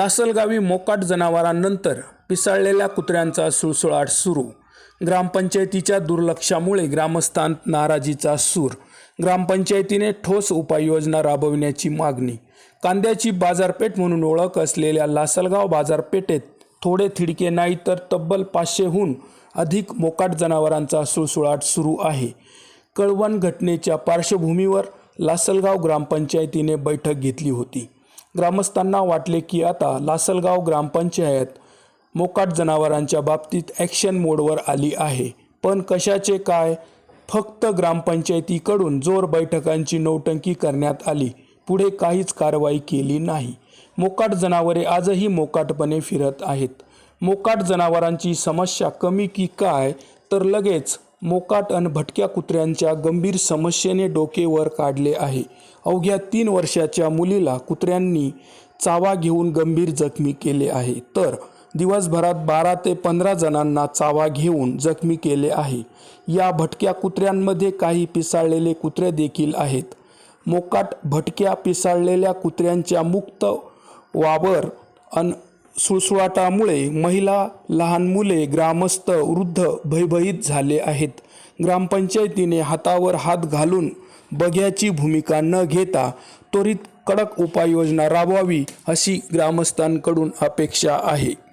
लासलगावी मोकाट जनावरांनंतर पिसाळलेल्या कुत्र्यांचा सुळसुळाट सुरू. ग्रामपंचायतीच्या दुर्लक्षामुळे ग्रामस्थांत नाराजीचा सूर. ग्रामपंचायतीने ठोस उपाययोजना राबविण्याची मागणी. कांद्याची बाजारपेठ म्हणून ओळख असलेल्या लासलगाव बाजारपेठेत थोडे थिडके नाही तर तब्बल पाचशेहून अधिक मोकाट जनावरांचा सुळसुळाट सुरू आहे. कळवण घटनेच्या पार्श्वभूमीवर लासलगाव ग्रामपंचायतीने बैठक घेतली होती. ग्रामस्थांना वाटले की आता लासलगाव ग्रामपंचायत मोकाट जनावरांच्या बाबतीत ॲक्शन मोडवर आली आहे. पण कशाचे काय? फक्त ग्रामपंचायतीकडून जोर बैठकांची नौटंकी करण्यात आली. पुढे काहीच कारवाई केली नाही. मोकाट जनावरे आजही मोकाटपणे फिरत आहेत. मोकाट जनावरांची समस्या कमी की काय? तर लगेच मोकाट अन भटक्या कुत्र्यांच्या गंभीर समस्येने डोके वर काढले आहे. अवघ्या तीन वर्षाच्या मुलीला कुत्र्यांनी चावा घेऊन गंभीर जखमी केले आहे. तर दिवसभरात बारा ते पंधरा जणांना चावा घेऊन जखमी केले आहे. या भटक्या कुत्र्यांमध्ये काही पिसाळलेले कुत्रे देखील आहेत. मोकाट भटक्या पिसाळलेल्या कुत्र्यांच्या मुक्त वावर अन सुळसुळाटामुळे महिला लहान मुले ग्रामस्थ वृद्ध भयभीत झाले आहेत. ग्रामपंचायतीने हातावर हात घालून बघ्याची भूमिका न घेता त्वरित कडक उपाययोजना राबवावी अशी ग्रामस्थांकडून अपेक्षा आहे.